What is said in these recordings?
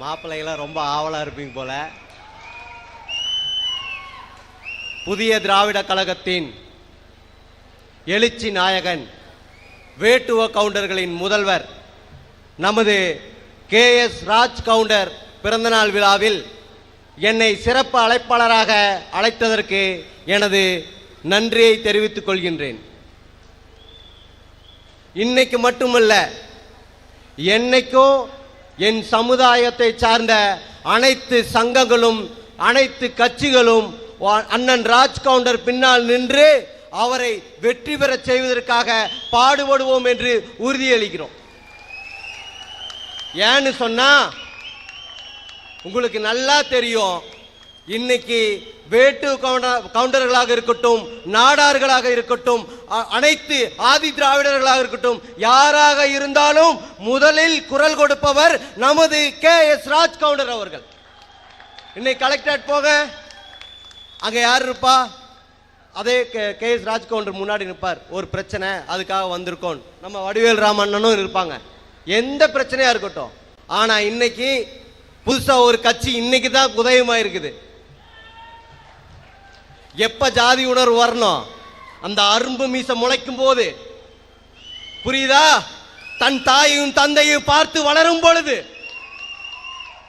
மாப்பிள்ளைகளாம் ரொம்ப ஆவலாக இருப்பீங்க போல. புதிய திராவிட கழகத்தின் எழுச்சி நாயகன் வேட்டுவ கவுண்டர்களின் முதல்வர் நமது கே எஸ் ராஜ் கவுண்டர் பிறந்தநாள் விழாவில் என்னை சிறப்பு அழைப்பாளராக அழைத்ததற்கு எனது நன்றியை தெரிவித்துக் கொள்கின்றேன். இன்னைக்கு மட்டுமல்ல என்னைக்கோ என் சமுதாயத்தை சார்ந்த அனைத்து சங்கங்களும் அனைத்து கட்சிகளும் அண்ணன் ராஜ் கவுண்டர் பின்னால் நின்று அவரை வெற்றி பெறச் செய்வதற்காக பாடுபடுவோம் என்று உறுதியளிக்கிறோம். ஏன்னு சொன்னா உங்களுக்கு நல்லா தெரியும் இன்னைக்கு வேட்டு கவுண்டர் கவுண்டர்களாக இருக்கட்டும் நாடார்களாக இருக்கட்டும் அனைத்து ஆதி திராவிடர்களாக இருக்கட்டும் யாராக இருந்தாலும் முதலில் குரல் கொடுப்பவர் நமது கே எஸ் ராஜ் கவுண்டர் அவர்கள். இன்னைக்கு கலெக்டரேட் போக அங்க யார் இருப்பா? அதே கே எஸ் ராஜ் கவுண்டர் முன்னாடி நிற்பார். ஒரு பிரச்சனை அதுக்காக வந்திருக்கோம். நம்ம வடிவேல் ராமண்ணனும் இருப்பாங்க. எந்த பிரச்சனையா இருக்கட்டும். ஆனா இன்னைக்கு புதுசா ஒரு கட்சி இன்னைக்கு தான் உதயமா இருக்குது எப்ப ஜாதி உணர்வு வரணும்? அந்த அரும்பு மீச முளைக்கும் போது புரியுதா? தன் தாயையும் தந்தையும் பார்த்து வளரும் பொழுது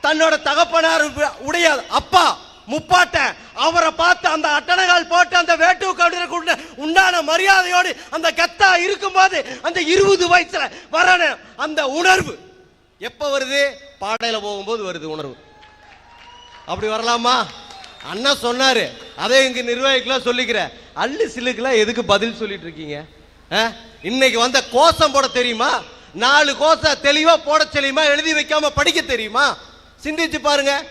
தன்னோட தகப்பனார் உடைய அப்பா முப்பாட்ட அவரை பார்த்து அந்த அட்டனகால் போட்டு அந்த வேட்டு கவுண்டருக்கு உண்டான மரியாதையோடு அந்த கெத்தா இருக்கும்போது அந்த இருபது வயசுல வரணும் அந்த உணர்வு. எப்ப வருது? பாடையில போகும்போது வருது உணர்வு. அப்படி வரலாமா? அண்ணா சொன்னாரு. அதே இங்க நிர்வாகிக்கெல்லாம் சொல்லிக்கிறேன். அள்ளு சிலுக்குலாம் எதுக்கு பதில் சொல்லிட்டு இருக்கீங்க? ஆ? இன்னைக்கு வந்த கோஷம் போட தெரியுமா? நாலு கோஷம் தெளிவா போட தெரியுமா? எழுதி வைக்காம படிக்க தெரியுமா? சிந்திச்சு பாருங்க.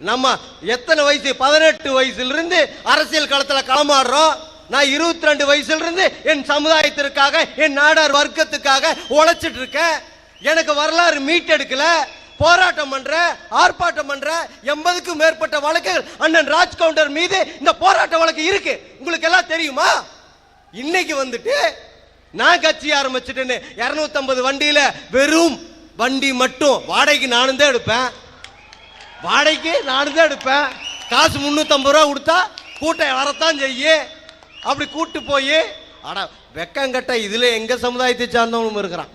நம்ம எத்தனை வயசு? பதினெட்டு வயசுல இருந்து அரசியல் களத்துல களமாடுறோம். நான் இருபத்தி ரெண்டு வயசுல இருந்து என் சமுதாயத்திற்காக என் நாடார் வர்க்கத்துக்காக உழைச்சிட்டு இருக்கேன். எனக்கு வரலாறு மீட்டெடுக்கல. போராட்டம் பண்ற ஆர்ப்பாட்டம் பண்ற எண்பதுக்கும் மேற்பட்ட வழக்குகள் அண்ணன் ராஜ் கவுண்டர் மீது இந்த போராட்ட வழக்கு இருக்கு. உங்களுக்கு எல்லாம் தெரியுமா? இன்னைக்கு வந்துட்டு நான் கட்சி ஆரம்பிச்சிட்டேன்னு 250 வண்டியில வெறும் வண்டி மட்டும். வாடகைக்கு நானும் தான் எடுப்பேன். வாடகைக்கு நானும் தான் எடுப்பேன். காசு முந்நூற்றம்பது ரூபா கொடுத்தா கூட்டம் வரத்தான் செய்ய. அப்படி கூட்டு போய் அட வெக்கங்கட்ட இதுல எங்க சமுதாயத்தை சார்ந்தவனும் இருக்கிறான்.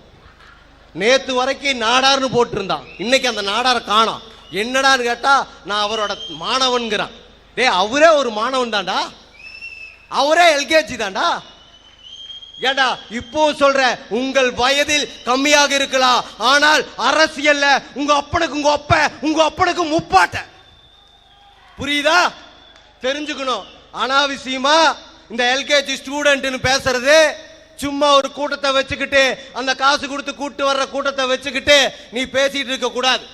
நேத்து வரைக்கும் நாடார்னு போட்டிருந்தான். இன்னைக்கு அந்த நாடாரை காணோம். என்னடான்னு கேட்டா நான் அவரோட மாணவன்கிறான். டேய் அவரே ஒரு மாணவன் தான்டா. அவரே எல்கேஜி தான்டா. ஏண்டா இப்போ சொல்ற உங்கள் வயதில் கம்மியாக இருக்கலாம். ஆனால் அரசியல்ல உங்க அப்பனுக்கு உங்க அப்ப உங்க அப்பனுக்கு முப்பாட்ட. புரியுதா? தெரிஞ்சுக்கணும். அனாவசியமா இந்த எல்கேஜி ஸ்டூடெண்ட்னு பேசுறது சும்மா ஒரு கூட்டத்தை வச்சுக்கிட்டு அந்த காசு கொடுத்து கூட்டு வர்ற கூட்டத்தை வச்சுக்கிட்டு நீ பேசிட்டு இருக்க கூடாது.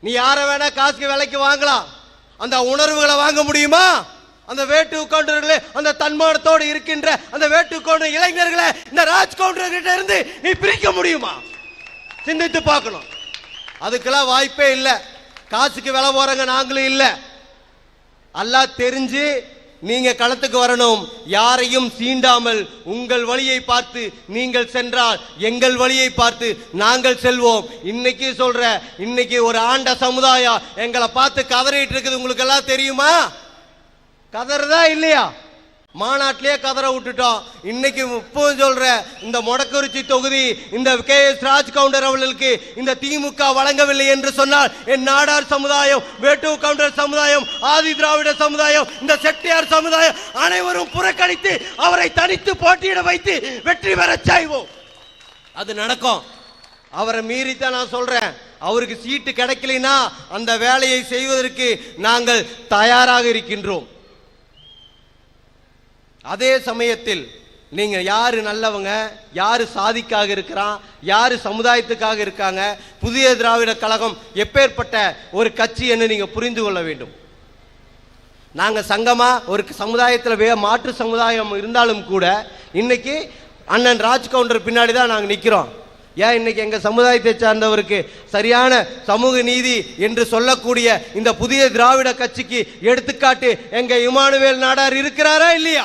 நீ யாரை வேணா காசுக்கு விலைக்கு வாங்கலாம். அந்த உணர்வுகளை வாங்க முடியுமா? அந்த வேட்டு கவுண்டர்களே அந்த தன்மானத்தோடு இருக்கின்ற அந்த வேட்டு கவுண்டர் இளைஞர்களை இந்த ராஜ் கவுண்டர்கிட்ட இருந்து நீ பிரிக்க முடியுமா? சிந்தித்து பார்க்கணும். அதுக்கெல்லாம் வாய்ப்பே இல்லை. காசுக்கு விலை போறங்க நாங்களும் இல்லை. எல்லாம் தெரிஞ்சு நீங்க களத்துக்கு வரணும். யாரையும் சீண்டாமல் உங்கள் வழியை பார்த்து நீங்கள் சென்றால் எங்கள் வழியை பார்த்து நாங்கள் செல்வோம். இன்னைக்கு சொல்ற இன்னைக்கு ஒரு ஆண்ட சமுதாயம் எங்களை பார்த்து கதறிட்டு இருக்குது. உங்களுக்கு எல்லாம் தெரியுமா? கதறதா இல்லையா? மாநாட்டிலே கதற விட்டுட்டோம். இன்னைக்கு இப்பவும் சொல்ற இந்த மொடக்குறிச்சி தொகுதி இந்த கே எஸ் ராஜ் கவுண்டர் அவர்களுக்கு இந்த திமுக வழங்கவில்லை என்று சொன்னால் என் நாடார் சமுதாயம் வேட்டு கவுண்டர் சமுதாயம் ஆதி திராவிட சமுதாயம் இந்த செட்டியார் சமுதாயம் அனைவரும் புறக்கணித்து அவரை தனித்து போட்டியிட வைத்து வெற்றி பெறச் செய்வோம். அது நடக்கும். அவரை மீறித்தான் நான் சொல்றேன். அவருக்கு சீட்டு கிடைக்கலைன்னா அந்த வேலையை செய்வதற்கு நாங்கள் தயாராக இருக்கின்றோம். அதே சமயத்தில் நீங்க யாரு நல்லவங்க யாரு சாதிக்காக இருக்கிறான் யாரு சமுதாயத்துக்காக இருக்காங்க புதிய திராவிட கழகம் எப்பேற்பட்ட ஒரு கட்சி என்று நீங்க புரிந்து கொள்ள வேண்டும். நாங்க சங்கமா ஒரு சமுதாயத்தில் வே மாற்று சமுதாயம் இருந்தாலும் கூட இன்னைக்கு அண்ணன் ராஜ் கவுண்டர் பின்னாடி தான் நாங்கள் நிற்கிறோம் ஏன் இன்னைக்கு எங்கள் சமுதாயத்தை சார்ந்தவருக்கு சரியான சமூக நீதி என்று சொல்லக்கூடிய இந்த புதிய திராவிட கட்சிக்கு எடுத்துக்காட்டு எங்கள் இமானுவேல் நாடார் இருக்கிறாரா இல்லையா?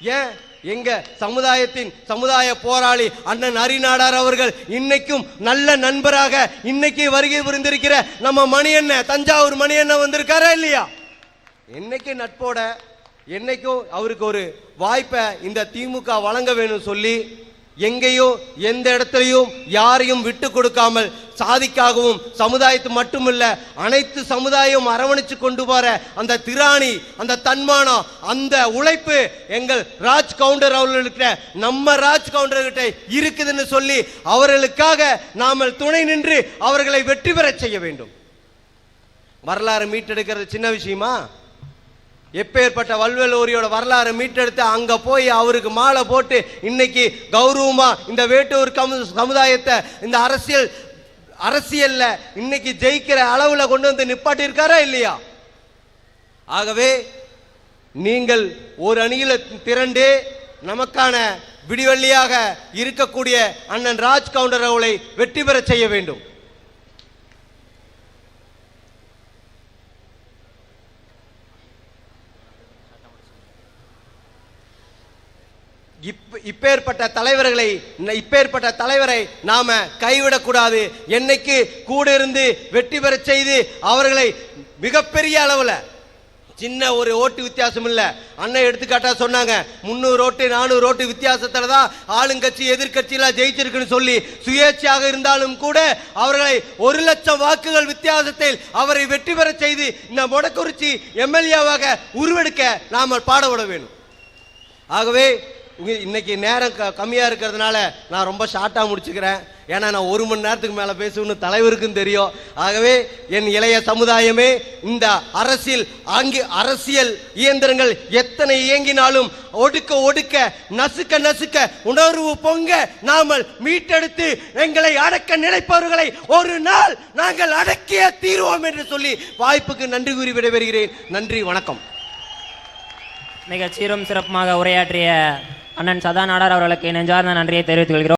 ஏன்? எங்க சமுதாயத்தின் சமுதாய போராளி அண்ணன் அரிநாடார் அவர்கள் இன்னைக்கும் நல்ல நண்பராக இன்னைக்கு வருகை புரிந்திருக்கிற நம்ம மணியண்ணன் தஞ்சாவூர் மணியண்ணன் வந்திருக்காரா இல்லையா? என்னைக்கு நட்போட என்னைக்கும் அவருக்கு ஒரு வாய்ப்பை இந்த திமுக வழங்க வேணும் சொல்லி எங்கேயும் எந்த இடத்துலையும் யாரையும் விட்டு கொடுக்காமல் சாதிக்காகவும் சமுதாயத்து மட்டுமல்ல அனைத்து சமுதாயம் அரவணைச்சு கொண்டு போற அந்த திராணி அந்த தன்மானம் அந்த உழைப்பு எங்கள் ராஜ் கவுண்டர் அவர்களுக்கு நம்ம ராஜ் கவுண்டர் கிட்ட இருக்குதுன்னு சொல்லி அவர்களுக்காக நாம துணை நின்று அவர்களை வெற்றி பெறச் செய்ய வேண்டும். வரலாறு மீட்டெடுக்கிறது சின்ன விஷயமா? எப்பேற்பட்ட வல்வலூரியோட வரலாறு மீட்டெடுத்து அங்க போய் அவருக்கு மாலை போட்டு இன்னைக்கு கௌரவமா இந்த வேட்டூர் கமு- சமுதாயத்தை இந்த அரசியல் அரசியல்ல இன்னைக்கு ஜெயிக்கிற அளவுல கொண்டு வந்து நிப்பாட்டியிருக்காரா இல்லையா? ஆகவே நீங்கள் ஒரு அணியில திரண்டு நமக்கான விடிவெள்ளியாக இருக்கக்கூடிய அண்ணன் ராஜ் கவுண்டர் அவளை வெற்றி பெறச் செய்ய வேண்டும். இப்பேற்பட்ட தலைவர்களை இப்பேற்பட்ட தலைவரை நாம கைவிடக்கூடாது. என்னைக்கு கூட இருந்து வெற்றி பெறச் செய்து அவர்களை மிகப்பெரிய அளவில் சின்ன ஒரு ஓட்டு வித்தியாசம் இல்லை. அண்ணன் எடுத்துக்காட்டா சொன்னாங்க முந்நூறு ஓட்டு நானூறு ஓட்டு வித்தியாசத்துல தான் ஆளுங்கட்சி எதிர்கட்சியெல்லாம் ஜெயிச்சிருக்குன்னு சொல்லி சுயேட்சையாக இருந்தாலும் கூட அவர்களை ஒரு லட்சம் வாக்குகள் வித்தியாசத்தில் அவரை வெற்றி பெறச் செய்து இந்த மொடக்குறிச்சி எம்எல்ஏவாக உருவெடுக்க நாம பாடப்பட வேணும். ஆகவே இன்னைக்கு நேரம் க- கம்மியா இருக்கிறதுனால நான் ரொம்ப ஷார்ட்டா முடிச்சுக்கிறேன். ஏன்னா நான் ஒரு மணி நேரத்துக்கு மேல பேசுவேன்னு தலைவருக்கும் தெரியும். ஆகவே என் இளைய சமுதாயமே இந்த அரசியல் அங்கு அரசியல் இயந்திரங்கள் எத்தனை இயங்கினாலும் ஒடுக்க ஒடுக்க நசுக்க நசுக்க உணர்வு பொங்க நாமல் மீட்டெடுத்து எங்களை அடக்க நினைப்பவர்களை ஒரு நாள் நாங்கள் அடக்கிய தீர்வோம் என்று சொல்லி வாய்ப்புக்கு நன்றி கூறி விடைபெறுகிறேன். நன்றி வணக்கம். மிகச் சீரும் சிறப்புமாக உரையாற்றிய அண்ணன் சதா நாடார் அவர்களுக்கு நெஞ்சார்ந்த நன்றியை தெரிவித்துக் கொள்கிறோம்.